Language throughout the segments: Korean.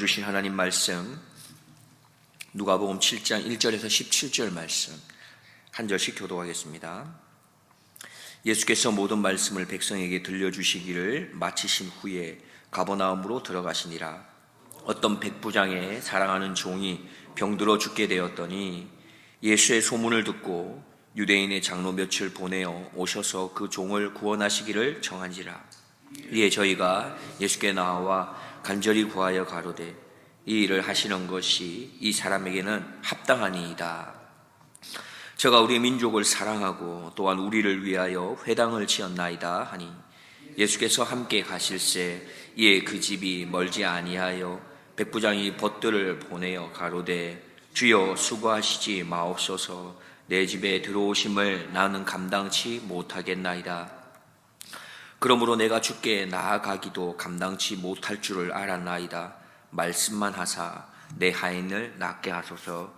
주신 하나님 말씀 누가복음 7장 1절에서 17절 말씀 한 절씩 교도하겠습니다. 예수께서 모든 말씀을 백성에게 들려주시기를 마치신 후에 가버나움으로 들어가시니라. 어떤 백부장의 사랑하는 종이 병들어 죽게 되었더니 예수의 소문을 듣고 유대인의 장로 몇을 보내어 오셔서 그 종을 구원하시기를 정한지라. 이에 저희가 예수께 나와 간절히 구하여 가로되 이 일을 하시는 것이 이 사람에게는 합당하니이다. 저가 우리 민족을 사랑하고 또한 우리를 위하여 회당을 지었나이다 하니 예수께서 함께 가실새 이에 그 집이 멀지 아니하여 백부장이 벗들을 보내어 가로되 주여 수고하시지 마옵소서 내 집에 들어오심을 나는 감당치 못하겠나이다. 그러므로 내가 주께 나아가기도 감당치 못할 줄을 알았나이다. 말씀만 하사 내 하인을 낫게 하소서.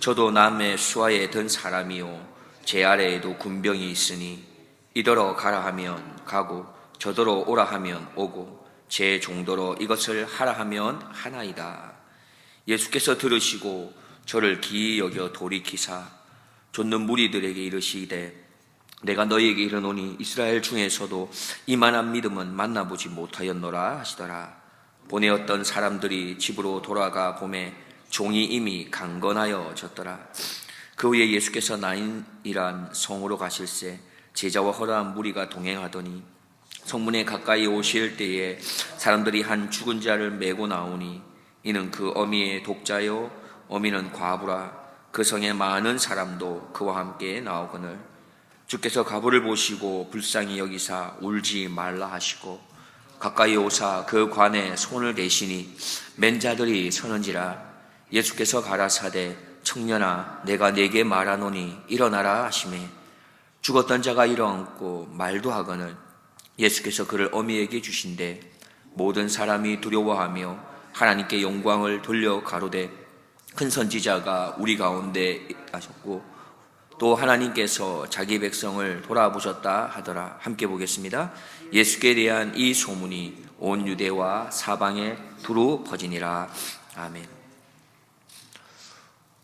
저도 남의 수하에 든 사람이요 제 아래에도 군병이 있으니 이더러 가라 하면 가고 저더러 오라 하면 오고 제 종도로 이것을 하라 하면 하나이다. 예수께서 들으시고 저를 기이 여겨 돌이키사 쫓는 무리들에게 이르시되 내가 너희에게 이르노니 이스라엘 중에서도 이만한 믿음은 만나보지 못하였노라 하시더라. 보내었던 사람들이 집으로 돌아가 봄에 종이 이미 강건하여 졌더라. 그 후에 예수께서 나인이란 성으로 가실새 제자와 허다한 무리가 동행하더니 성문에 가까이 오실 때에 사람들이 한 죽은 자를 메고 나오니 이는 그 어미의 독자요 어미는 과부라 그 성에 많은 사람도 그와 함께 나오거늘 주께서 가부를 보시고 불쌍히 여기사 울지 말라 하시고 가까이 오사 그 관에 손을 대시니 맨 자들이 서는지라 예수께서 가라사대 청년아 내가 네게 말하노니 일어나라 하시매 죽었던 자가 일어앉고 말도 하거늘. 예수께서 그를 어미에게 주신대. 모든 사람이 두려워하며 하나님께 영광을 돌려 가로되 큰 선지자가 우리 가운데 하셨고 또 하나님께서 자기 백성을 돌아보셨다 하더라. 함께 보겠습니다. 예수께 대한 이 소문이 온 유대와 사방에 두루 퍼지니라. 아멘.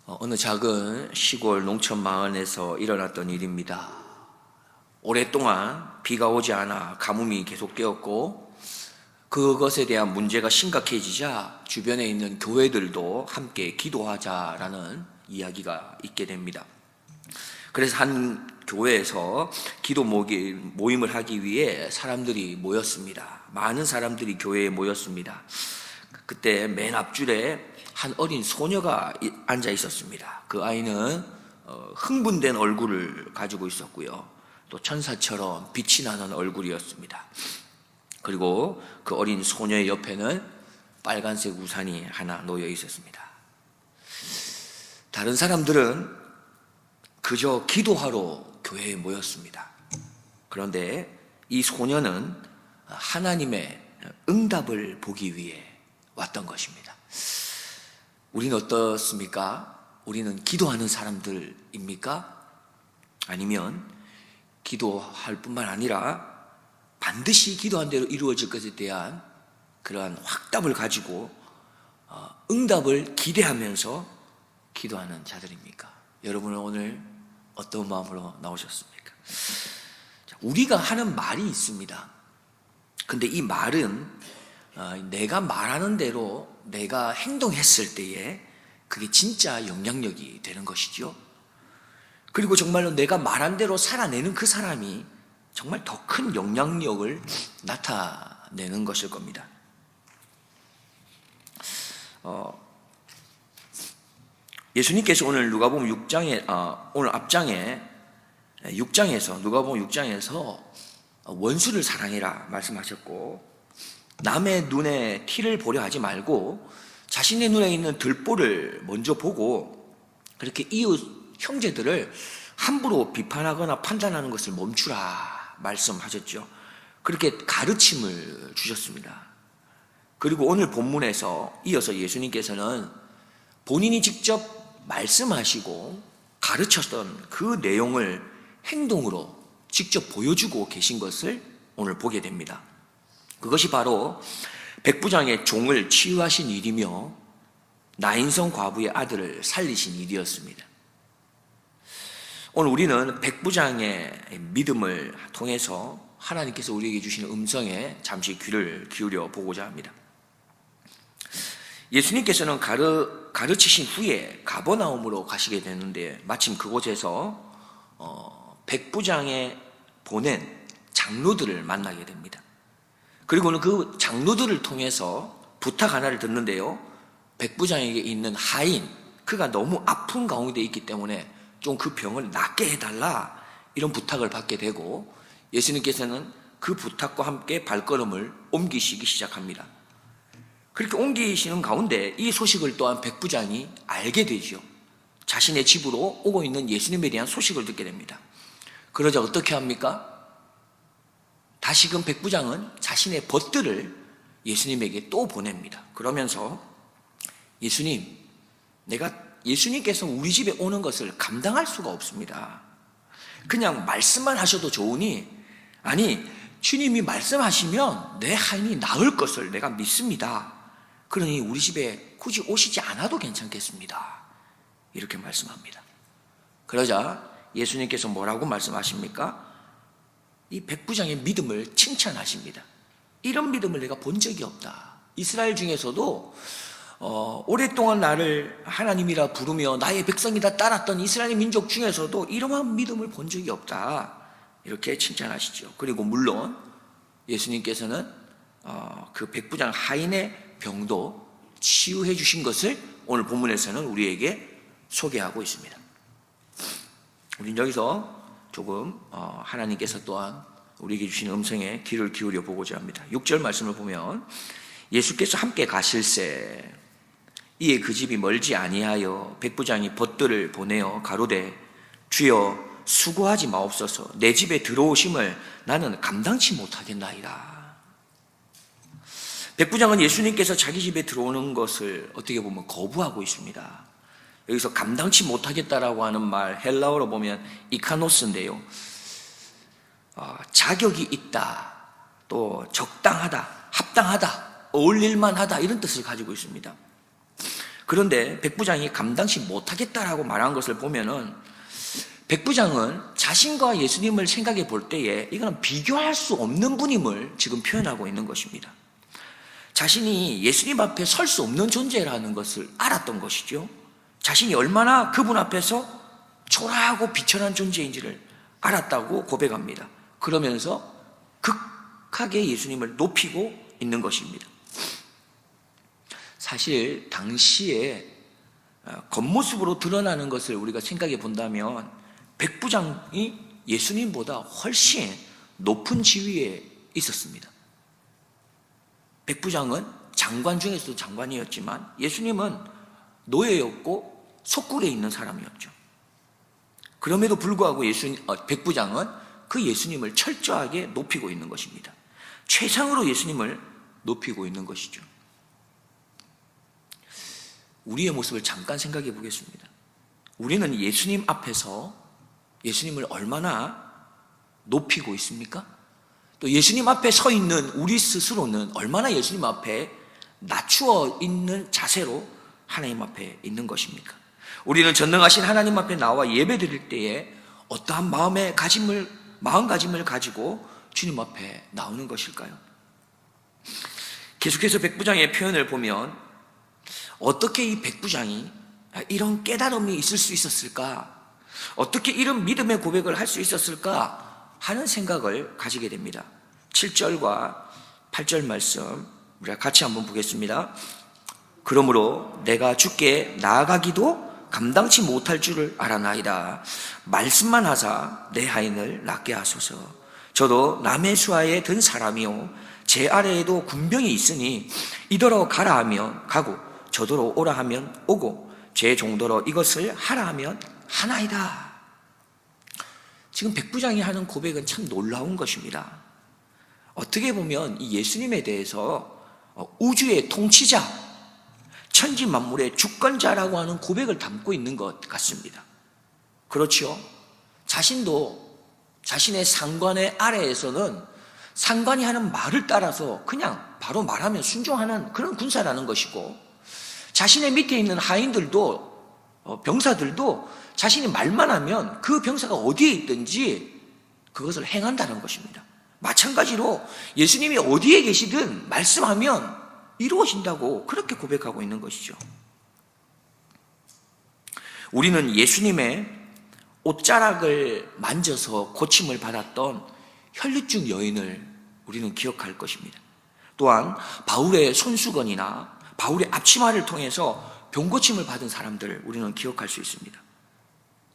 어, 어느 작은 시골 농촌 마을에서 일어났던 일입니다. 오랫동안 비가 오지 않아 가뭄이 계속되었고 그것에 대한 문제가 심각해지자 주변에 있는 교회들도 함께 기도하자라는 이야기가 있게 됩니다. 그래서 한 교회에서 기도 모임을 하기 위해 사람들이 모였습니다. 많은 사람들이 교회에 모였습니다. 그때 맨 앞줄에 한 어린 소녀가 앉아 있었습니다. 그 아이는 어, 흥분된 얼굴을 가지고 있었고요. 또 천사처럼 빛이 나는 얼굴이었습니다. 그리고 그 어린 소녀의 옆에는 빨간색 우산이 하나 놓여 있었습니다. 다른 사람들은 그저 기도하러 교회에 모였습니다. 그런데 이 소녀는 하나님의 응답을 보기 위해 왔던 것입니다. 우리는 어떻습니까? 우리는 기도하는 사람들입니까? 아니면 기도할 뿐만 아니라 반드시 기도한 대로 이루어질 것에 대한 그러한 확답을 가지고 어, 응답을 기대하면서 기도하는 자들입니까? 여러분은 오늘 어떤 마음으로 나오셨습니까? 우리가 하는 말이 있습니다. 근데 이 말은 어, 내가 말하는 대로 내가 행동했을 때에 그게 진짜 영향력이 되는 것이죠. 그리고 정말로 내가 말한 대로 살아내는 그 사람이 정말 더 큰 영향력을 나타내는 것일 겁니다. 어, 예수님께서 오늘 누가복음 6장에 아, 오늘 앞장에 6장에서 누가복음 6장에서 원수를 사랑해라 말씀하셨고 남의 눈에 티를 보려 하지 말고 자신의 눈에 있는 들보를 먼저 보고 그렇게 이웃 형제들을 함부로 비판하거나 판단하는 것을 멈추라 말씀하셨죠. 그렇게 가르침을 주셨습니다. 그리고 오늘 본문에서 이어서 예수님께서는 본인이 직접 말씀하시고 가르쳤던 그 내용을 행동으로 직접 보여주고 계신 것을 오늘 보게 됩니다. 그것이 바로 백부장의 종을 치유하신 일이며 나인성 과부의 아들을 살리신 일이었습니다. 오늘 우리는 백부장의 믿음을 통해서 하나님께서 우리에게 주시는 음성에 잠시 귀를 기울여 보고자 합니다. 예수님께서는 가르, 가르치신 후에 가버나움으로 가시게 되는데 마침 그곳에서 어, 백부장에 보낸 장로들을 만나게 됩니다. 그리고는 그 장로들을 통해서 부탁 하나를 듣는데요. 백부장에게 있는 하인, 그가 너무 아픈 가운데 있기 때문에 좀 그 병을 낫게 해달라 이런 부탁을 받게 되고 예수님께서는 그 부탁과 함께 발걸음을 옮기시기 시작합니다. 그렇게 옮기시는 가운데 이 소식을 또한 백부장이 알게 되죠. 자신의 집으로 오고 있는 예수님에 대한 소식을 듣게 됩니다. 그러자 어떻게 합니까? 다시금 백부장은 자신의 벗들을 예수님에게 또 보냅니다. 그러면서 예수님, 내가 예수님께서 우리 집에 오는 것을 감당할 수가 없습니다. 그냥 말씀만 하셔도 좋으니, 아니, 주님이 말씀하시면 내 하인이 나을 것을 내가 믿습니다. 그러니 우리 집에 굳이 오시지 않아도 괜찮겠습니다. 이렇게 말씀합니다. 그러자 예수님께서 뭐라고 말씀하십니까? 이 백부장의 믿음을 칭찬하십니다. 이런 믿음을 내가 본 적이 없다. 이스라엘 중에서도 어, 오랫동안 나를 하나님이라 부르며 나의 백성이다 따랐던 이스라엘 민족 중에서도 이러한 믿음을 본 적이 없다. 이렇게 칭찬하시죠. 그리고 물론 예수님께서는 어, 그 백부장 하인의 병도 치유해 주신 것을 오늘 본문에서는 우리에게 소개하고 있습니다. 우린 여기서 조금 어, 하나님께서 또한 우리에게 주신 음성에 귀를 기울여 보고자 합니다. 6절 말씀을 보면 예수께서 함께 가실새 이에 그 집이 멀지 아니하여 백부장이 벗들을 보내어 가로되 주여 수고하지 마옵소서 내 집에 들어오심을 나는 감당치 못하겠나이다. 백부장은 예수님께서 자기 집에 들어오는 것을 어떻게 보면 거부하고 있습니다. 여기서 감당치 못하겠다라고 하는 말 헬라어로 보면 이카노스인데요. 어, 자격이 있다, 또 적당하다, 합당하다, 어울릴만하다 이런 뜻을 가지고 있습니다. 그런데 백부장이 감당치 못하겠다라고 말한 것을 보면은 백부장은 자신과 예수님을 생각해 볼 때에 이거는 비교할 수 없는 분임을 지금 표현하고 있는 것입니다. 자신이 예수님 앞에 설 수 없는 존재라는 것을 알았던 것이죠. 자신이 얼마나 그분 앞에서 초라하고 비천한 존재인지를 알았다고 고백합니다. 그러면서 극하게 예수님을 높이고 있는 것입니다. 사실 당시에 어, 겉모습으로 드러나는 것을 우리가 생각해 본다면 백부장이 예수님보다 훨씬 높은 지위에 있었습니다. 백부장은 장관 중에서도 장관이었지만 예수님은 노예였고 속굴에 있는 사람이었죠. 그럼에도 불구하고 예수 어, 백부장은 그 예수님을 철저하게 높이고 있는 것입니다. 최상으로 예수님을 높이고 있는 것이죠. 우리의 모습을 잠깐 생각해 보겠습니다. 우리는 예수님 앞에서 예수님을 얼마나 높이고 있습니까? 또 예수님 앞에 서 있는 우리 스스로는 얼마나 예수님 앞에 낮추어 있는 자세로 하나님 앞에 있는 것입니까? 우리는 전능하신 하나님 앞에 나와 예배 드릴 때에 어떠한 마음의 가짐을, 마음가짐을 가지고 주님 앞에 나오는 것일까요? 계속해서 백부장의 표현을 보면 어떻게 이 백부장이 이런 깨달음이 있을 수 있었을까? 어떻게 이런 믿음의 고백을 할 수 있었을까? 하는 생각을 가지게 됩니다. 7절과 8절 말씀 우리가 같이 한번 보겠습니다. 그러므로 내가 주께 나아가기도 감당치 못할 줄을 알아나이다. 말씀만 하사 내 하인을 낫게 하소서. 저도 남의 수하에 든 사람이요. 제 아래에도 군병이 있으니 이더러 가라 하면 가고 저더러 오라 하면 오고 제 정도로 이것을 하라 하면 하나이다. 지금 백부장이 하는 고백은 참 놀라운 것입니다. 어떻게 보면 이 예수님에 대해서 어, 우주의 통치자, 천지 만물의 주권자라고 하는 고백을 담고 있는 것 같습니다. 그렇죠? 자신도 자신의 상관의 아래에서는 상관이 하는 말을 따라서 그냥 바로 말하면 순종하는 그런 군사라는 것이고 자신의 밑에 있는 하인들도 어, 병사들도 자신이 말만 하면 그 병사가 어디에 있든지 그것을 행한다는 것입니다. 마찬가지로 예수님이 어디에 계시든 말씀하면 이루어진다고 그렇게 고백하고 있는 것이죠. 우리는 예수님의 옷자락을 만져서 고침을 받았던 혈류증 여인을 우리는 기억할 것입니다. 또한 바울의 손수건이나 바울의 앞치마를 통해서 병고침을 받은 사람들을 우리는 기억할 수 있습니다.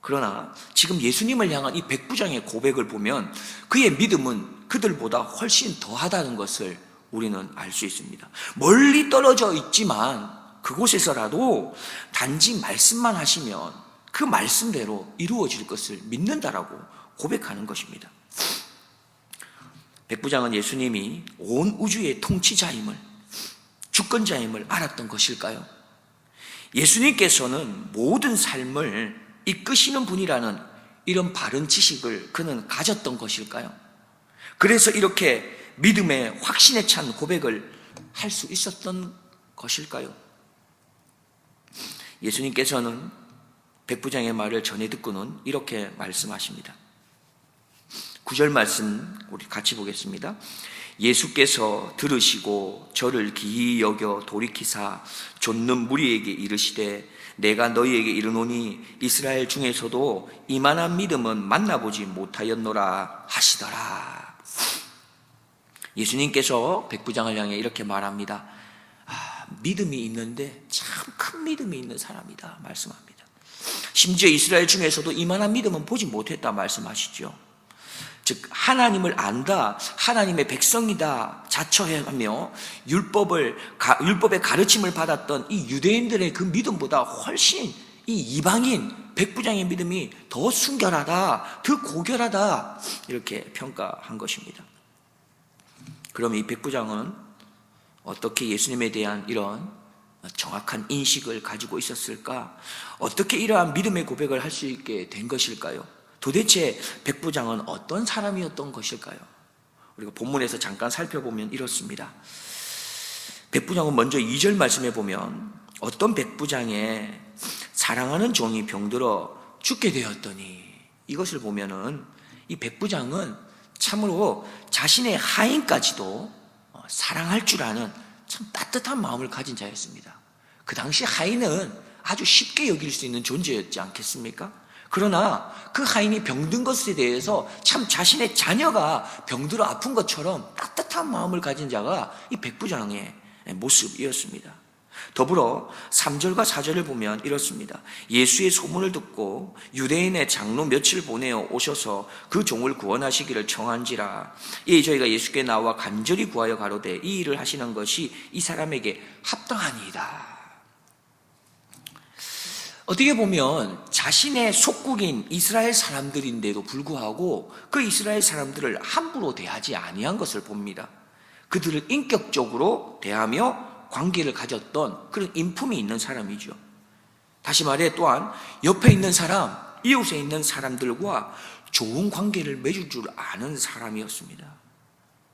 그러나 지금 예수님을 향한 이 백부장의 고백을 보면 그의 믿음은 그들보다 훨씬 더하다는 것을 우리는 알 수 있습니다. 멀리 떨어져 있지만 그곳에서라도 단지 말씀만 하시면 그 말씀대로 이루어질 것을 믿는다라고 고백하는 것입니다. 백부장은 예수님이 온 우주의 통치자임을 주권자임을 알았던 것일까요? 예수님께서는 모든 삶을 이끄시는 분이라는 이런 바른 지식을 그는 가졌던 것일까요? 그래서 이렇게 믿음의 확신에 찬 고백을 할 수 있었던 것일까요? 예수님께서는 백부장의 말을 전해 듣고는 이렇게 말씀하십니다. 구절 말씀 우리 같이 보겠습니다. 예수께서 들으시고 저를 기이 여겨 돌이키사 좇는 무리에게 이르시되 내가 너희에게 이르노니 이스라엘 중에서도 이만한 믿음은 만나보지 못하였노라 하시더라. 예수님께서 백부장을 향해 이렇게 말합니다. 아, 믿음이 있는데 참 큰 믿음이 있는 사람이다 말씀합니다. 심지어 이스라엘 중에서도 이만한 믿음은 보지 못했다 말씀하시죠. 즉 하나님을 안다, 하나님의 백성이다 자처하며 율법을 율법의 가르침을 받았던 이 유대인들의 그 믿음보다 훨씬 이 이방인 백부장의 믿음이 더 순결하다, 더 고결하다 이렇게 평가한 것입니다. 그럼 이 백부장은 어떻게 예수님에 대한 이런 정확한 인식을 가지고 있었을까? 어떻게 이러한 믿음의 고백을 할 수 있게 된 것일까요? 도대체 백부장은 어떤 사람이었던 것일까요? 우리가 본문에서 잠깐 살펴보면 이렇습니다. 백부장은 먼저 2절 말씀해 보면 어떤 백부장의 사랑하는 종이 병들어 죽게 되었더니 이것을 보면은 이 백부장은 참으로 자신의 하인까지도 사랑할 줄 아는 참 따뜻한 마음을 가진 자였습니다. 그 당시 하인은 아주 쉽게 여길 수 있는 존재였지 않겠습니까? 그러나 그 하인이 병든 것에 대해서 참 자신의 자녀가 병들어 아픈 것처럼 따뜻한 마음을 가진 자가 이 백부장의 모습이었습니다. 더불어 3절과 4절을 보면 이렇습니다. 예수의 소문을 듣고 유대인의 장로 며칠 보내어 오셔서 그 종을 구원하시기를 청한지라. 이 저희가 예수께 나와 간절히 구하여 가로되 이 일을 하시는 것이 이 사람에게 합당하니이다. 어떻게 보면 자신의 속국인 이스라엘 사람들인데도 불구하고 그 이스라엘 사람들을 함부로 대하지 아니한 것을 봅니다. 그들을 인격적으로 대하며 관계를 가졌던 그런 인품이 있는 사람이죠. 다시 말해 또한 옆에 있는 사람, 이웃에 있는 사람들과 좋은 관계를 맺을 줄 아는 사람이었습니다.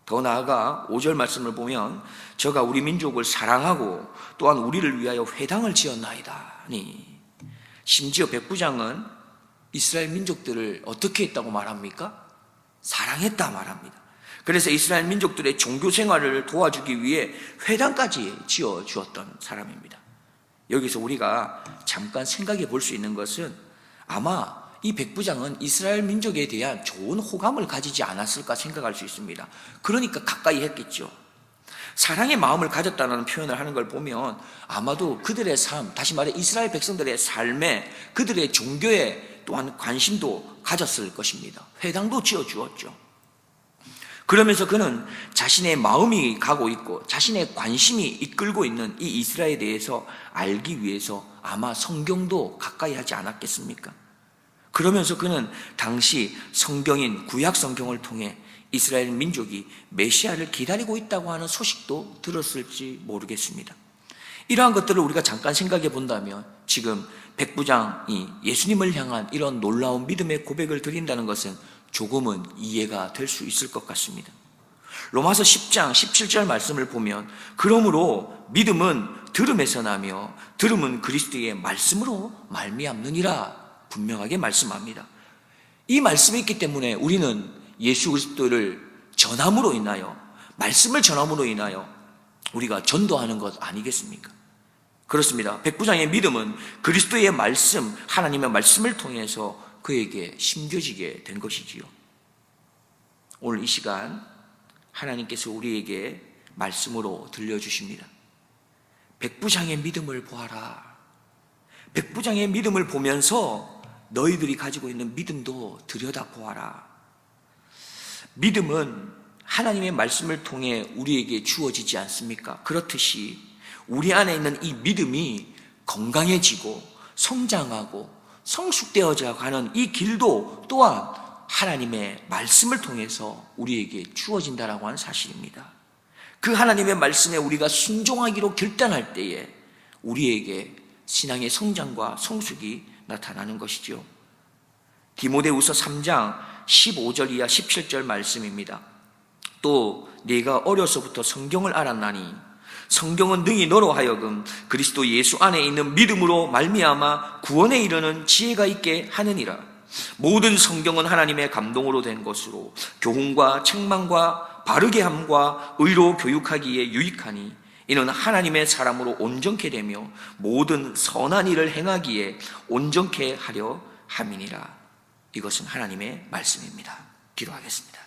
더 나아가 5절 말씀을 보면 저가 우리 민족을 사랑하고 또한 우리를 위하여 회당을 지었나이다. 니 심지어 백부장은 이스라엘 민족들을 어떻게 했다고 말합니까? 사랑했다 말합니다. 그래서 이스라엘 민족들의 종교 생활을 도와주기 위해 회당까지 지어 주었던 사람입니다. 여기서 우리가 잠깐 생각해 볼 수 있는 것은 아마 이 백부장은 이스라엘 민족에 대한 좋은 호감을 가지지 않았을까 생각할 수 있습니다. 그러니까 가까이 했겠죠. 사랑의 마음을 가졌다는 표현을 하는 걸 보면 아마도 그들의 삶, 다시 말해 이스라엘 백성들의 삶에 그들의 종교에 또한 관심도 가졌을 것입니다. 회당도 지어 주었죠. 그러면서 그는 자신의 마음이 가고 있고 자신의 관심이 이끌고 있는 이 이스라엘에 대해서 알기 위해서 아마 성경도 가까이 하지 않았겠습니까? 그러면서 그는 당시 성경인 구약 성경을 통해 이스라엘 민족이 메시아를 기다리고 있다고 하는 소식도 들었을지 모르겠습니다. 이러한 것들을 우리가 잠깐 생각해 본다면 지금 백부장이 예수님을 향한 이런 놀라운 믿음의 고백을 드린다는 것은 조금은 이해가 될 수 있을 것 같습니다. 로마서 10장 17절 말씀을 보면 그러므로 믿음은 들음에서 나며 들음은 그리스도의 말씀으로 말미암느니라 분명하게 말씀합니다. 이 말씀이 있기 때문에 우리는 예수 그리스도를 전함으로 인하여 말씀을 전함으로 인하여 우리가 전도하는 것 아니겠습니까? 그렇습니다. 백부장의 믿음은 그리스도의 말씀, 하나님의 말씀을 통해서 그에게 심겨지게 된 것이지요. 오늘 이 시간 하나님께서 우리에게 말씀으로 들려주십니다. 백부장의 믿음을 보아라. 백부장의 믿음을 보면서 너희들이 가지고 있는 믿음도 들여다보아라. 믿음은 하나님의 말씀을 통해 우리에게 주어지지 않습니까? 그렇듯이 우리 안에 있는 이 믿음이 건강해지고 성장하고 성숙되어져 가는 이 길도 또한 하나님의 말씀을 통해서 우리에게 주어진다라고 하는 사실입니다. 그 하나님의 말씀에 우리가 순종하기로 결단할 때에 우리에게 신앙의 성장과 성숙이 나타나는 것이죠. 디모데후서 3장 15절 이하 17절 말씀입니다. 또 네가 어려서부터 성경을 알았나니 성경은 능히 너로 하여금 그리스도 예수 안에 있는 믿음으로 말미암아 구원에 이르는 지혜가 있게 하느니라. 모든 성경은 하나님의 감동으로 된 것으로 교훈과 책망과 바르게 함과 의로 교육하기에 유익하니 이는 하나님의 사람으로 온전케 되며 모든 선한 일을 행하기에 온전케 하려 함이니라. 이것은 하나님의 말씀입니다. 기도하겠습니다.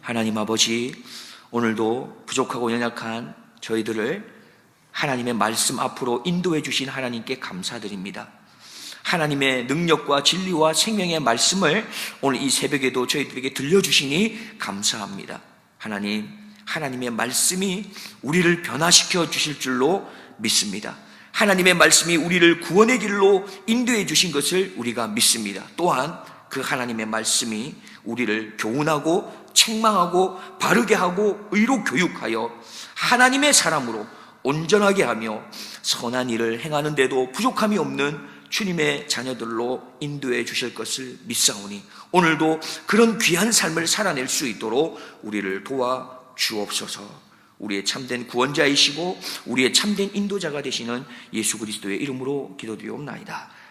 하나님 아버지, 오늘도 부족하고 연약한 저희들을 하나님의 말씀 앞으로 인도해 주신 하나님께 감사드립니다. 하나님의 능력과 진리와 생명의 말씀을 오늘 이 새벽에도 저희들에게 들려주시니 감사합니다. 하나님, 하나님의 말씀이 우리를 변화시켜 주실 줄로 믿습니다. 하나님의 말씀이 우리를 구원의 길로 인도해 주신 것을 우리가 믿습니다. 또한 그 하나님의 말씀이 우리를 교훈하고 책망하고 바르게 하고 의로 교육하여 하나님의 사람으로 온전하게 하며 선한 일을 행하는데도 부족함이 없는 주님의 자녀들로 인도해 주실 것을 믿사오니 오늘도 그런 귀한 삶을 살아낼 수 있도록 우리를 도와 주옵소서. 우리의 참된 구원자이시고 우리의 참된 인도자가 되시는 예수 그리스도의 이름으로 기도드리옵나이다.